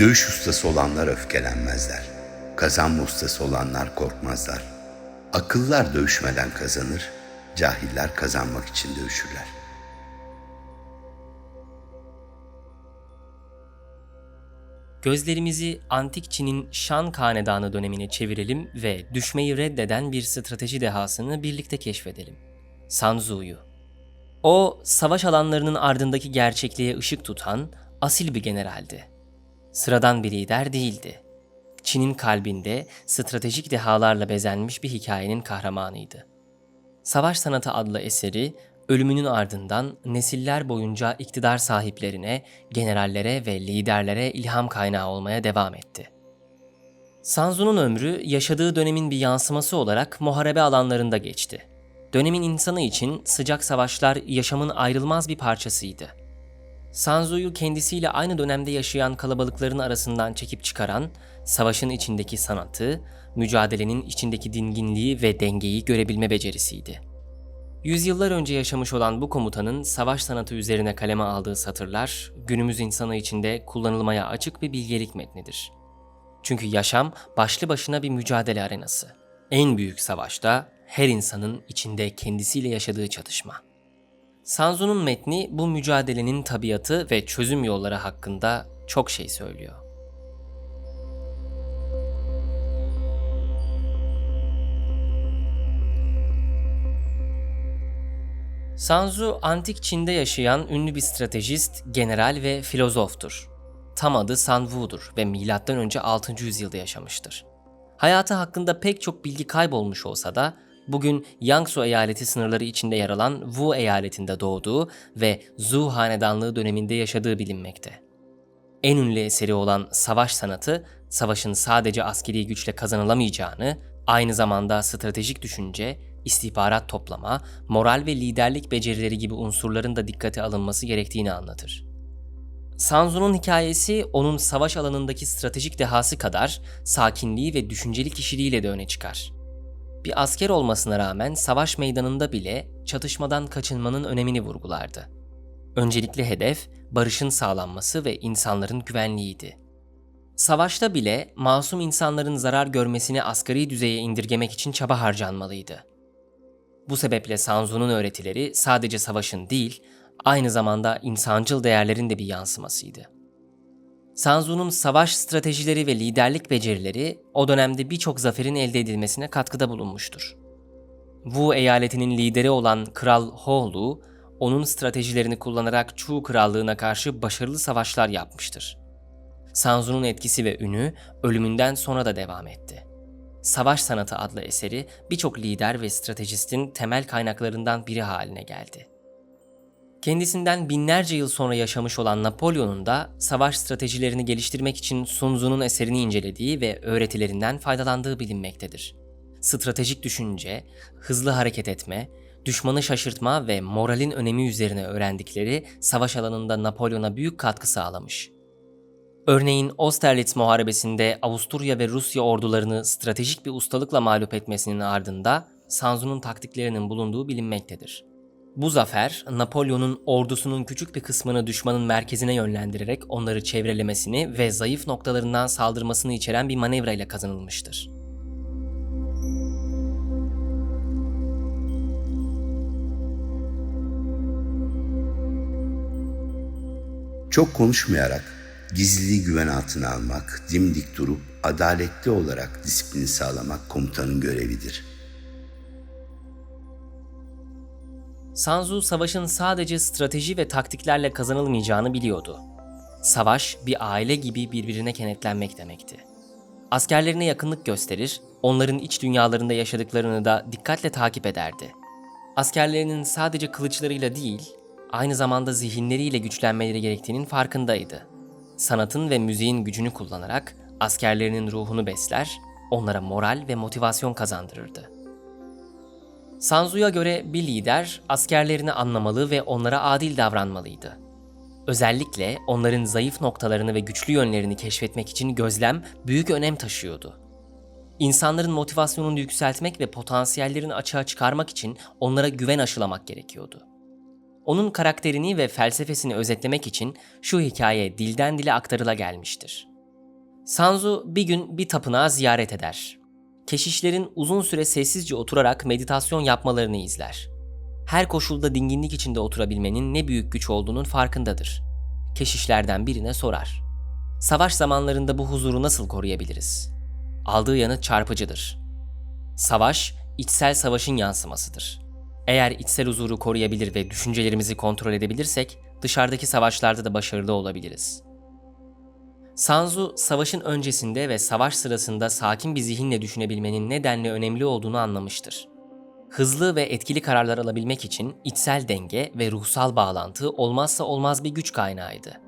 Dövüş ustası olanlar öfkelenmezler. Kazanma ustası olanlar korkmazlar. Akıllar dövüşmeden kazanır, cahiller kazanmak için dövüşürler. Gözlerimizi antik Çin'in Şan Hanedanı dönemine çevirelim ve düşmeyi reddeden bir strateji dehasını birlikte keşfedelim. Sun Tzu'yu. O, savaş alanlarının ardındaki gerçekliğe ışık tutan asil bir generaldi. Sıradan bir lider değildi. Çin'in kalbinde stratejik dehalarla bezenmiş bir hikayenin kahramanıydı. Savaş Sanatı adlı eseri ölümünün ardından nesiller boyunca iktidar sahiplerine, generallere ve liderlere ilham kaynağı olmaya devam etti. Sanzu'nun ömrü yaşadığı dönemin bir yansıması olarak muharebe alanlarında geçti. Dönemin insanı için sıcak savaşlar yaşamın ayrılmaz bir parçasıydı. Sanzu'yu kendisiyle aynı dönemde yaşayan kalabalıkların arasından çekip çıkaran, savaşın içindeki sanatı, mücadelenin içindeki dinginliği ve dengeyi görebilme becerisiydi. Yüzyıllar önce yaşamış olan bu komutanın savaş sanatı üzerine kaleme aldığı satırlar, günümüz insanı içinde kullanılmaya açık bir bilgelik metnidir. Çünkü yaşam başlı başına bir mücadele arenası. En büyük savaşta her insanın içinde kendisiyle yaşadığı çatışma. Sanzu'nun metni bu mücadelenin tabiatı ve çözüm yolları hakkında çok şey söylüyor. Sanzu antik Çin'de yaşayan ünlü bir stratejist, general ve filozoftur. Tam adı San Wu'dur ve M.Ö. 6. yüzyılda yaşamıştır. Hayatı hakkında pek çok bilgi kaybolmuş olsa da bugün Yangsu eyaleti sınırları içinde yer alan Wu eyaletinde doğduğu ve Zhou hanedanlığı döneminde yaşadığı bilinmekte. En ünlü eseri olan Savaş Sanatı, savaşın sadece askeri güçle kazanılamayacağını, aynı zamanda stratejik düşünce, istihbarat toplama, moral ve liderlik becerileri gibi unsurların da dikkate alınması gerektiğini anlatır. Sanzu'nun hikayesi onun savaş alanındaki stratejik dehası kadar sakinliği ve düşünceli kişiliğiyle de öne çıkar. Bir asker olmasına rağmen savaş meydanında bile çatışmadan kaçınmanın önemini vurgulardı. Öncelikli hedef barışın sağlanması ve insanların güvenliğiydi. Savaşta bile masum insanların zarar görmesini asgari düzeye indirgemek için çaba harcanmalıydı. Bu sebeple Sanzu'nun öğretileri sadece savaşın değil, aynı zamanda insancıl değerlerin de bir yansımasıydı. Sanzu'nun savaş stratejileri ve liderlik becerileri o dönemde birçok zaferin elde edilmesine katkıda bulunmuştur. Wu eyaletinin lideri olan Kral Holu, onun stratejilerini kullanarak Chu krallığına karşı başarılı savaşlar yapmıştır. Sanzu'nun etkisi ve ünü ölümünden sonra da devam etti. Savaş Sanatı adlı eseri birçok lider ve stratejistin temel kaynaklarından biri haline geldi. Kendisinden binlerce yıl sonra yaşamış olan Napolyon'un da savaş stratejilerini geliştirmek için Sun Tzu'nun eserini incelediği ve öğretilerinden faydalandığı bilinmektedir. Stratejik düşünce, hızlı hareket etme, düşmanı şaşırtma ve moralin önemi üzerine öğrendikleri savaş alanında Napolyon'a büyük katkı sağlamış. Örneğin Austerlitz Muharebesi'nde Avusturya ve Rusya ordularını stratejik bir ustalıkla mağlup etmesinin ardında Sanzu'nun taktiklerinin bulunduğu bilinmektedir. Bu zafer, Napolyon'un ordusunun küçük bir kısmını düşmanın merkezine yönlendirerek onları çevrelemesini ve zayıf noktalarından saldırmasını içeren bir manevra ile kazanılmıştır. Çok konuşmayarak gizliliği güven altına almak, dimdik durup adaletli olarak disiplini sağlamak komutanın görevidir. Sanzu savaşın sadece strateji ve taktiklerle kazanılmayacağını biliyordu. Savaş bir aile gibi birbirine kenetlenmek demekti. Askerlerine yakınlık gösterir, onların iç dünyalarında yaşadıklarını da dikkatle takip ederdi. Askerlerinin sadece kılıçlarıyla değil, aynı zamanda zihinleriyle güçlenmeleri gerektiğinin farkındaydı. Sanatın ve müziğin gücünü kullanarak askerlerinin ruhunu besler, onlara moral ve motivasyon kazandırırdı. Sanzu'ya göre bir lider askerlerini anlamalı ve onlara adil davranmalıydı. Özellikle onların zayıf noktalarını ve güçlü yönlerini keşfetmek için gözlem büyük önem taşıyordu. İnsanların motivasyonunu yükseltmek ve potansiyellerini açığa çıkarmak için onlara güven aşılamak gerekiyordu. Onun karakterini ve felsefesini özetlemek için şu hikaye dilden dile aktarıla gelmiştir. Sanzu bir gün bir tapınağı ziyaret eder. Keşişlerin uzun süre sessizce oturarak meditasyon yapmalarını izler. Her koşulda dinginlik içinde oturabilmenin ne büyük güç olduğunun farkındadır. Keşişlerden birine sorar. Savaş zamanlarında bu huzuru nasıl koruyabiliriz? Aldığı yanıt çarpıcıdır. Savaş, içsel savaşın yansımasıdır. Eğer içsel huzuru koruyabilir ve düşüncelerimizi kontrol edebilirsek, dışarıdaki savaşlarda da başarılı olabiliriz. Sanzu, savaşın öncesinde ve savaş sırasında sakin bir zihinle düşünebilmenin nedenle önemli olduğunu anlamıştır. Hızlı ve etkili kararlar alabilmek için içsel denge ve ruhsal bağlantı olmazsa olmaz bir güç kaynağıydı.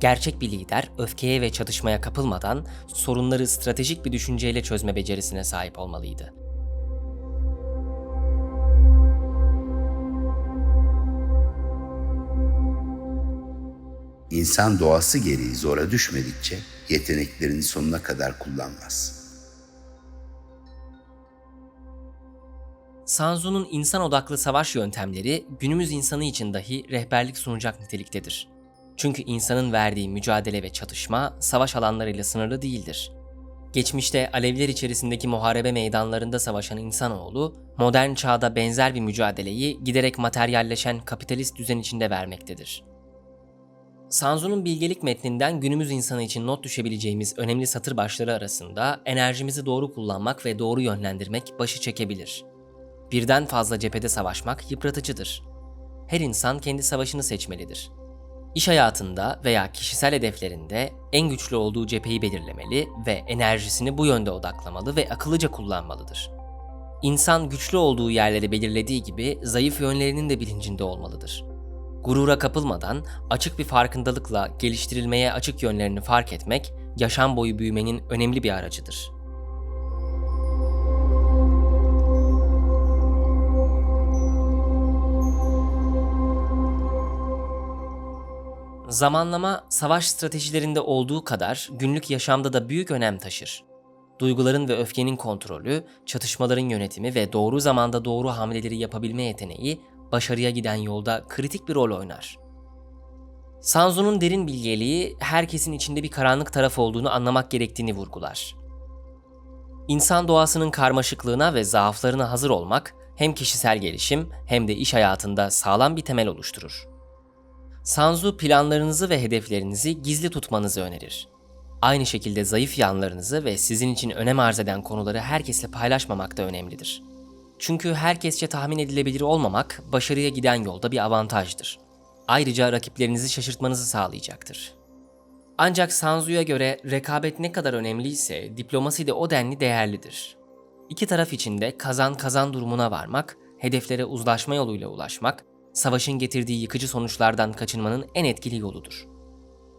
Gerçek bir lider öfkeye ve çatışmaya kapılmadan sorunları stratejik bir düşünceyle çözme becerisine sahip olmalıydı. İnsan doğası gereği zora düşmedikçe yeteneklerini sonuna kadar kullanmaz. Sanzu'nun insan odaklı savaş yöntemleri günümüz insanı için dahi rehberlik sunacak niteliktedir. Çünkü insanın verdiği mücadele ve çatışma savaş alanlarıyla sınırlı değildir. Geçmişte alevler içerisindeki muharebe meydanlarında savaşan insanoğlu, modern çağda benzer bir mücadeleyi giderek materyalleşen kapitalist düzen içinde vermektedir. Sanzu'nun bilgelik metninden günümüz insanı için not düşebileceğimiz önemli satır başları arasında enerjimizi doğru kullanmak ve doğru yönlendirmek başı çekebilir. Birden fazla cephede savaşmak yıpratıcıdır. Her insan kendi savaşını seçmelidir. İş hayatında veya kişisel hedeflerinde en güçlü olduğu cepheyi belirlemeli ve enerjisini bu yönde odaklamalı ve akıllıca kullanmalıdır. İnsan güçlü olduğu yerleri belirlediği gibi zayıf yönlerinin de bilincinde olmalıdır. Gurura kapılmadan açık bir farkındalıkla geliştirilmeye açık yönlerini fark etmek yaşam boyu büyümenin önemli bir aracıdır. Zamanlama savaş stratejilerinde olduğu kadar günlük yaşamda da büyük önem taşır. Duyguların ve öfkenin kontrolü, çatışmaların yönetimi ve doğru zamanda doğru hamleleri yapabilme yeteneği başarıya giden yolda kritik bir rol oynar. Sanzu'nun derin bilgeliği herkesin içinde bir karanlık taraf olduğunu anlamak gerektiğini vurgular. İnsan doğasının karmaşıklığına ve zaaflarına hazır olmak hem kişisel gelişim hem de iş hayatında sağlam bir temel oluşturur. Sanzu planlarınızı ve hedeflerinizi gizli tutmanızı önerir. Aynı şekilde zayıf yanlarınızı ve sizin için önem arz eden konuları herkesle paylaşmamak da önemlidir. Çünkü herkesçe tahmin edilebilir olmamak başarıya giden yolda bir avantajdır. Ayrıca rakiplerinizi şaşırtmanızı sağlayacaktır. Ancak Sanzu'ya göre rekabet ne kadar önemliyse diplomasi de o denli değerlidir. İki taraf için de kazan kazan durumuna varmak, hedeflere uzlaşma yoluyla ulaşmak, savaşın getirdiği yıkıcı sonuçlardan kaçınmanın en etkili yoludur.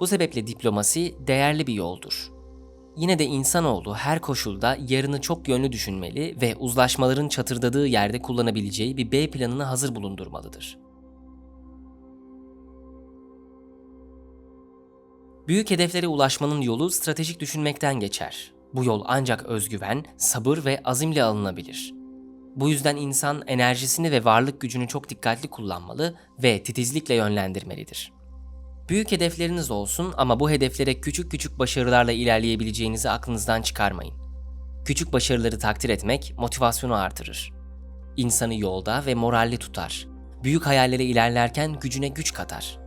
Bu sebeple diplomasi değerli bir yoldur. Yine de insanoğlu her koşulda yarını çok yönlü düşünmeli ve uzlaşmaların çatırdadığı yerde kullanabileceği bir B planını hazır bulundurmalıdır. Büyük hedeflere ulaşmanın yolu stratejik düşünmekten geçer. Bu yol ancak özgüven, sabır ve azimle alınabilir. Bu yüzden insan enerjisini ve varlık gücünü çok dikkatli kullanmalı ve titizlikle yönlendirmelidir. Büyük hedefleriniz olsun ama bu hedeflere küçük küçük başarılarla ilerleyebileceğinizi aklınızdan çıkarmayın. Küçük başarıları takdir etmek motivasyonu artırır. İnsanı yolda ve moralli tutar. Büyük hayallere ilerlerken gücüne güç katar.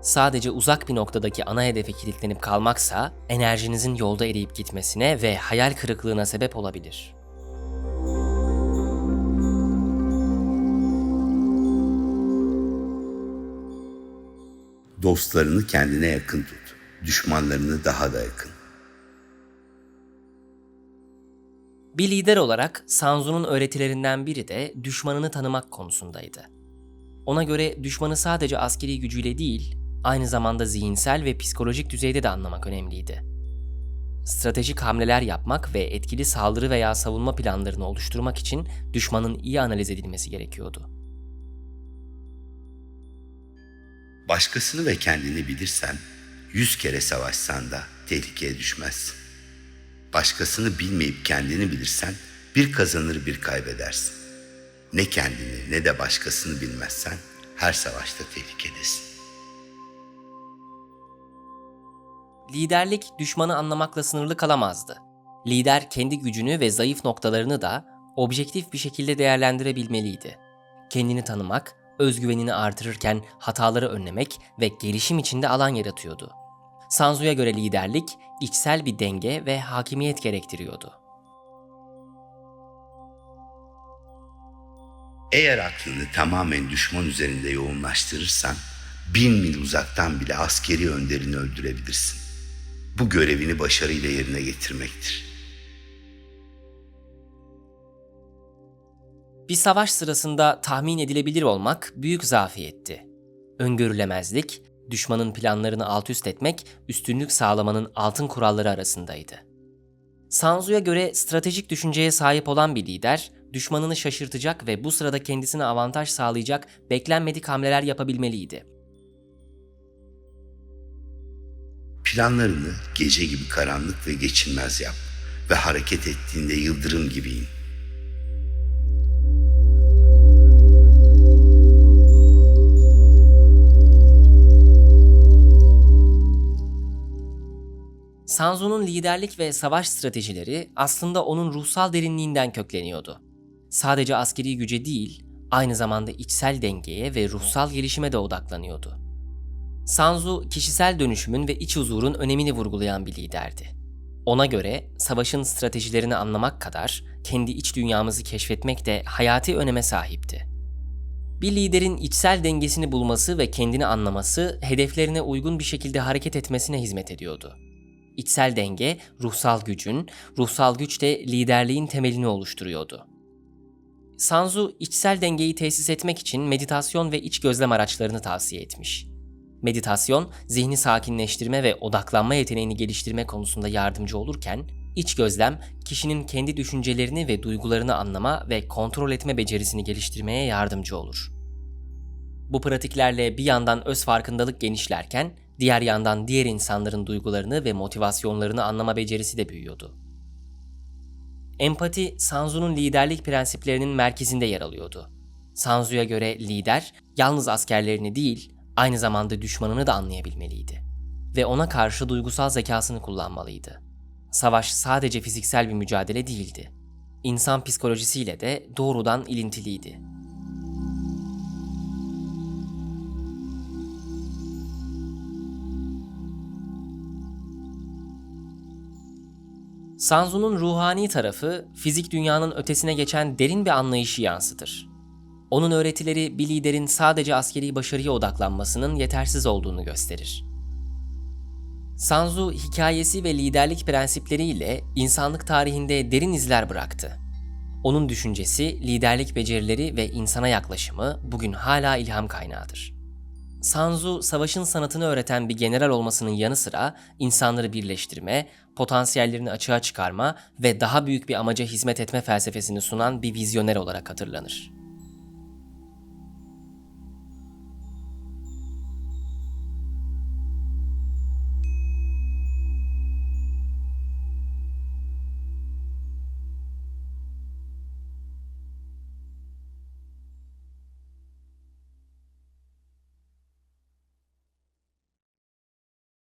Sadece uzak bir noktadaki ana hedefe kilitlenip kalmaksa enerjinizin yolda eriyip gitmesine ve hayal kırıklığına sebep olabilir. Dostlarını kendine yakın tut, düşmanlarını daha da yakın. Bir lider olarak Sanzu'nun öğretilerinden biri de düşmanını tanımak konusundaydı. Ona göre düşmanı sadece askeri gücüyle değil, aynı zamanda zihinsel ve psikolojik düzeyde de anlamak önemliydi. Stratejik hamleler yapmak ve etkili saldırı veya savunma planlarını oluşturmak için düşmanın iyi analiz edilmesi gerekiyordu. Başkasını ve kendini bilirsen, yüz kere savaşsan da tehlikeye düşmezsin. Başkasını bilmeyip kendini bilirsen, bir kazanır bir kaybedersin. Ne kendini ne de başkasını bilmezsen, her savaşta tehlikedesin. liderlik düşmanı anlamakla sınırlı kalamazdı. Lider kendi gücünü ve zayıf noktalarını da objektif bir şekilde değerlendirebilmeliydi. Kendini tanımak, özgüvenini artırırken hataları önlemek ve gelişim içinde alan yaratıyordu. Sanzu'ya göre liderlik içsel bir denge ve hakimiyet gerektiriyordu. Eğer aklını tamamen düşman üzerinde yoğunlaştırırsan, bin mil uzaktan bile askeri önderini öldürebilirsin. Bu görevini başarıyla yerine getirmektir. Bir savaş sırasında tahmin edilebilir olmak büyük zafiyetti. Öngörülemezlik, düşmanın planlarını alt üst etmek, üstünlük sağlamanın altın kuralları arasındaydı. Sanzu'ya göre stratejik düşünceye sahip olan bir lider, düşmanını şaşırtacak ve bu sırada kendisine avantaj sağlayacak beklenmedik hamleler yapabilmeliydi. Planlarını gece gibi karanlık ve geçilmez yap ve hareket ettiğinde yıldırım gibi in. Sanzu'nun liderlik ve savaş stratejileri aslında onun ruhsal derinliğinden kökleniyordu. Sadece askeri güce değil, aynı zamanda içsel dengeye ve ruhsal gelişime de odaklanıyordu. Sanzu, kişisel dönüşümün ve iç huzurun önemini vurgulayan bir liderdi. Ona göre savaşın stratejilerini anlamak kadar kendi iç dünyamızı keşfetmek de hayati öneme sahipti. Bir liderin içsel dengesini bulması ve kendini anlaması hedeflerine uygun bir şekilde hareket etmesine hizmet ediyordu. İçsel denge ruhsal gücün, ruhsal güç de liderliğin temelini oluşturuyordu. Sanzu içsel dengeyi tesis etmek için meditasyon ve iç gözlem araçlarını tavsiye etmiş. Meditasyon, zihni sakinleştirme ve odaklanma yeteneğini geliştirme konusunda yardımcı olurken, iç gözlem, kişinin kendi düşüncelerini ve duygularını anlama ve kontrol etme becerisini geliştirmeye yardımcı olur. Bu pratiklerle bir yandan öz farkındalık genişlerken, diğer yandan diğer insanların duygularını ve motivasyonlarını anlama becerisi de büyüyordu. Empati, Sanzu'nun liderlik prensiplerinin merkezinde yer alıyordu. Sanzu'ya göre lider, yalnız askerlerini değil, aynı zamanda düşmanını da anlayabilmeliydi. Ve ona karşı duygusal zekasını kullanmalıydı. Savaş sadece fiziksel bir mücadele değildi. İnsan psikolojisiyle de doğrudan ilintiliydi. Sanzu'nun ruhani tarafı fizik dünyanın ötesine geçen derin bir anlayışı yansıtır. Onun öğretileri bir liderin sadece askeri başarıya odaklanmasının yetersiz olduğunu gösterir. Sanzu hikayesi ve liderlik prensipleriyle insanlık tarihinde derin izler bıraktı. Onun düşüncesi, liderlik becerileri ve insana yaklaşımı bugün hala ilham kaynağıdır. Sanzu, savaşın sanatını öğreten bir general olmasının yanı sıra insanları birleştirme, potansiyellerini açığa çıkarma ve daha büyük bir amaca hizmet etme felsefesini sunan bir vizyoner olarak hatırlanır.